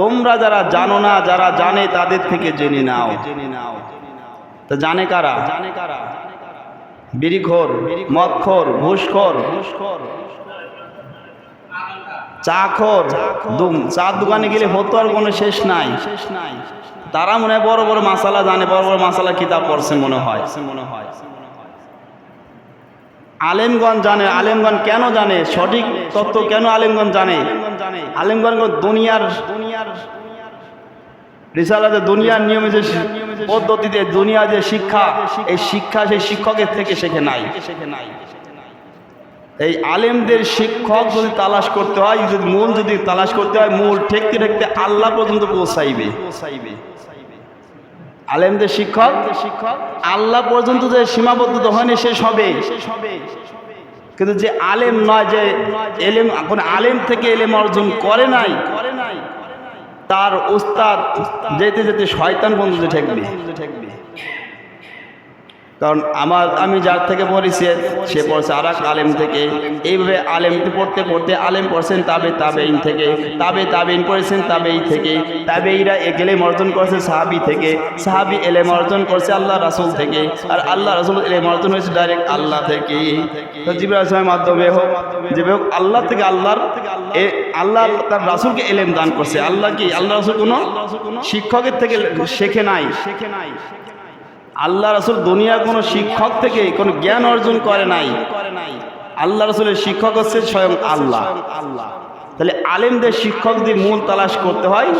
তোমরা যারা জানো না, যারা জানে, তাদের থেকে জেনে নাও। তা জানে কারা? জানে কারা বিড়িখোর, মদখোর, ঘুষখোর, চাখর, দুম চার দোকানে গেলে হতো আর কোনো শেষ নাই। শেষ নাই তারা মনে হয় বড় বড় মাসালা জানে, বড় বড় মাসালা কিতাব পড়ছে মনে হয় মনে হয়। আলেমগঞ্জ জানে আলেমগঞ্জ কেন জানে? সঠিক তত্ত্ব কেন আলেমগঞ্জ জানে? আলেমগঞ্জ দুনিয়ার দুনিয়ার রিসালাতে দুনিয়ার নিয়মে যে পদ্ধতিতে দুনিয়া যে শিক্ষা, এই শিক্ষা সেই শিক্ষকের থেকে শেখে নাই। এই আলেমদের শিক্ষক যদি তালাশ করতে হয়, যদি মূল যদি তালাশ করতে হয়, মূল ঠেকতে ঠেকতে আল্লাহ পর্যন্ত পৌঁছাইবে পৌঁছাইবে। আলেমদের শিক্ষক শিক্ষক আল্লাহ পর্যন্ত যে সীমাবদ্ধ হয়নি, শেষ হবে। শেষ হবে কিন্তু যে আলেম নয়, যে এলেম, এখন আলেম থেকে এলেম অর্জন করে নাই করে নাই তার উস্তাদ যেতে যেতে শয়তান বন্ধু ঠেকবে ঠেকবে। কারণ আমার, আমি যার থেকে পড়েছি, সে পড়ছে আর আলেম থেকে। এইভাবে আলেম পড়তে পড়তে আলেম পড়ছেন তাবে তাবেইন থেকে। তাবে তাবেইন পড়েছেন তাবেই থেকে। তাবে তাবেইরা এলেম অর্জন করছে সাহাবি থেকে। সাহাবি এলেম অর্জন করছে আল্লাহ রাসুল থেকে। আর আল্লাহ রাসুল এলেম অর্জন হয়েছে ডাইরেক্ট আল্লাহ থেকে। তো আসলামের মাধ্যমে হোক যেভাবে হোক, আল্লাহ থেকে আল্লাহর আল্লাহ তার রাসুলকে এলেম দান করছে। আল্লাহ কি, আল্লাহ রাসুল কোনো শিক্ষকের থেকে শেখে নাই শেখে নাই? আল্লাহ রসুল দুনিয়ার কোনো শিক্ষক থেকে কোনো জ্ঞান অর্জন করে নাই। আল্লাহ রসুলের শিক্ষক হচ্ছে স্বয়ং আল্লাহ। আল্লাহ তাহলে আলেমদের শিক্ষকদের মূল তালাশ করতে হয়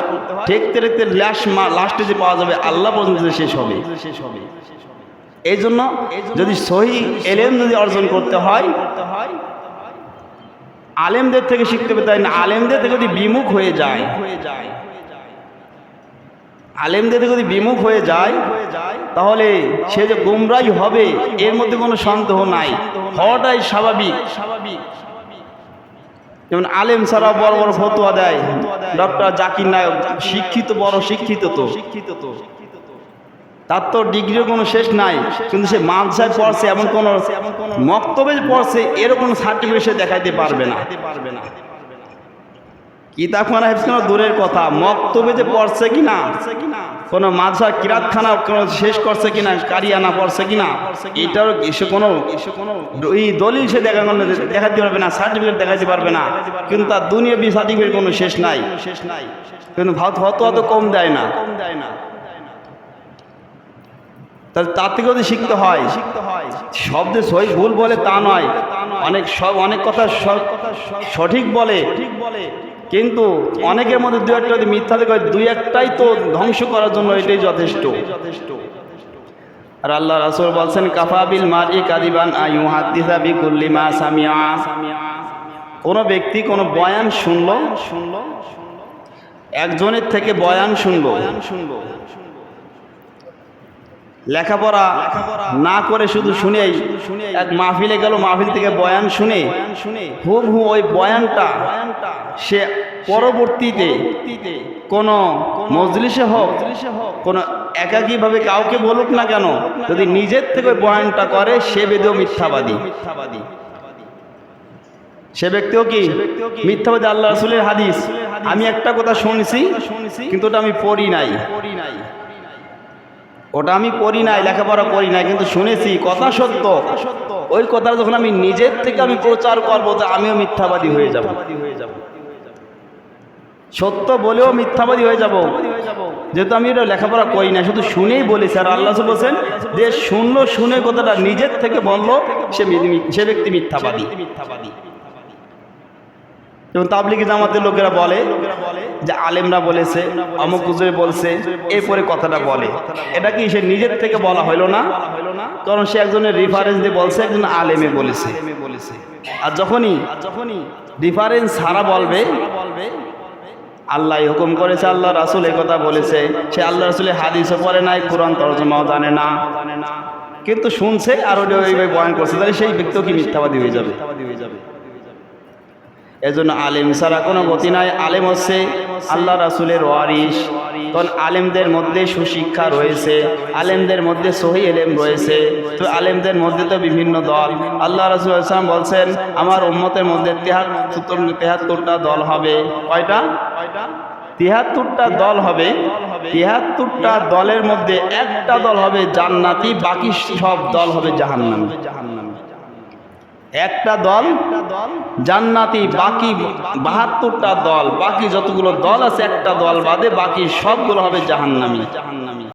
ঠেকতে ঠেকতে লাশ লাস্টে যে পাওয়া যাবে আল্লাহ পর্যন্ত শেষ হবে শেষ হবে। এই জন্য যদি সহি এলেম যদি অর্জন করতে হয়, আলেমদের থেকে শিখতে হবে, তাই না? আলেমদের থেকে যদি বিমুখ হয়ে যায় হয়ে যায় আলেমদের যদি বিমুখ হয়ে যায়, তাহলে সে যে গুমরাই হবে, এর মধ্যে কোনো সন্দেহ নাই। হওয়াটাই স্বাভাবিক। স্বাভাবিক যেমন আলেম ছাড়া বড় বড় ফতোয়া দেয়। ডক্টর জাকির নায়ক, শিক্ষিত, বড় শিক্ষিত তো। শিক্ষিত তো তার তো ডিগ্রিও কোনো শেষ নাই, কিন্তু সে মানসায় পড়ছে, এমন কোনো মক্তবে পড়ছে, এরকম সার্টিফিকেট সে দেখাইতে পারবে না পারবে না। কিতাব খানা দূরের কথা, মক্তবে যে পড়ছে কিনা, কোনো মাঝা কিরাতখানা কোনো শেষ করছে কিনা, কারিয়ানা পড়ছে কিনা এটার এসে কোনো কোনো এই দলিল সে দেখা দেখাতে পারবে না সার্টিফিকেট দেখাতে পারবে না। কিন্তু তার দুনিয়া বি সার্টিফিকেট কোনো শেষ নাই। শেষ নাই কিন্তু হত অত কম দেয় না। কম দেয় না তাহলে তার থেকে যদি শিখতে হয়। শিখতে হয় শব্দে সই ভুল বলে তা নয়। অনেক সব অনেক কথা সঠিক বলে। কিন্তু অনেকের মধ্যে দু একটা যদি মিথ্যা থেকে দুই একটাই তো ধ্বংস করার জন্য এটাই যথেষ্ট। যথেষ্ট আর আল্লাহ রাসুল বলছেন কাফাবিল মারি কাদিবান আয়ু হাদিসা বিকুল্লি মা সামিয়া কোনো ব্যক্তি কোনো বয়ান শুনলো শুনলো একজনের থেকে বয়ান শুনলো শুনলো। লেখাপড়া না করে শুধু শুনেই এক মাহফিলে গেল, মাহফিল থেকে বয়ান শুনে শুনে হুব হু ওই বয়ানটা সে পরবর্তীতে কোনো মজলিসে হোক, কোনো একাকীভাবে কাউকে বলুক না কেন, যদি নিজের থেকে বয়ানটা করে, সে বেদেও মিথ্যাবাদী। মিথ্যাবাদী সে ব্যক্তিও কি মিথ্যাবাদী? আল্লাহ রসুলের হাদিস। আমি একটা কথা শুনছি, কিন্তু ওটা আমি পড়ি নাই পড়ি নাই। ওটা আমি পড়ি নাই, লেখাপড়া করি নাই, কিন্তু শুনেছি, কথা সত্য। ওই কথাটা যখন আমি নিজের থেকে আমি প্রচার করব, তো আমিও মিথ্যাবাদী হয়ে যাব। সত্য বলেও মিথ্যাবাদী হয়ে যাব। যেহেতু আমি এটা লেখাপড়া করি না শুধু শুনেই বলেছি, আর আল্লাহ বলছেন যে, শুনলো, শুনে কথাটা নিজের থেকে বলল, সে সে ব্যক্তি মিথ্যাবাদী মিথ্যাবাদী। যেমন তাবলিগি জামাতের লোকেরা বলে যে আলেমরা বলেছে অমুক হুজুরে বলছে, এরপরে কথাটা বলে। এটা কি সে নিজের থেকে বলা হইল না? কারণ সে একজনের রিফারেন্স দিয়ে বলছে, একজন আলেমে বলেছে। আর যখনই যখনই রিফারেন্স ছাড়া বলবে আল্লাহ হুকুম করেছে, আল্লাহ রাসুল কথা বলেছে। সে আল্লাহ রাসুলের হাদিসও পড়ে নাই, কোরআন তর্জমাও জানে না। কিন্তু শুনছে আর ওইভাবে বয়ান করছে, তাহলে সেই ব্যক্তিও কি মিথ্যাবাদী হয়ে যাবে হয়ে যাবে? এজন্য আলেম ছাড়া কোনো গতি নাই। আলেম হচ্ছে আল্লাহ রাসুলের ওয়ারিস তখন আলেমদের মধ্যে সুশিক্ষা রয়েছে, আলেমদের মধ্যে সহি এলেম রয়েছে। তো আলেমদের মধ্যে তো বিভিন্ন দল। আল্লাহ রসুল ইসলাম বলছেন, আমার উম্মতের মধ্যে তেহাত্তর, তেহাত্তরটা দল হবে। কয়টা? তিহাত্তরটা দল হবে, তিহাত্তরটা দলের মধ্যে একটা দল হবে জান্নাতি, বাকি সব দল হবে জাহান্নামী। একটা দল, জান্নাতি বাকি বাহাত্তরটা দল, বাকি যতগুলো দল আছে একটা দল বাদে বাকি সবগুলো হবে জাহান্নামী।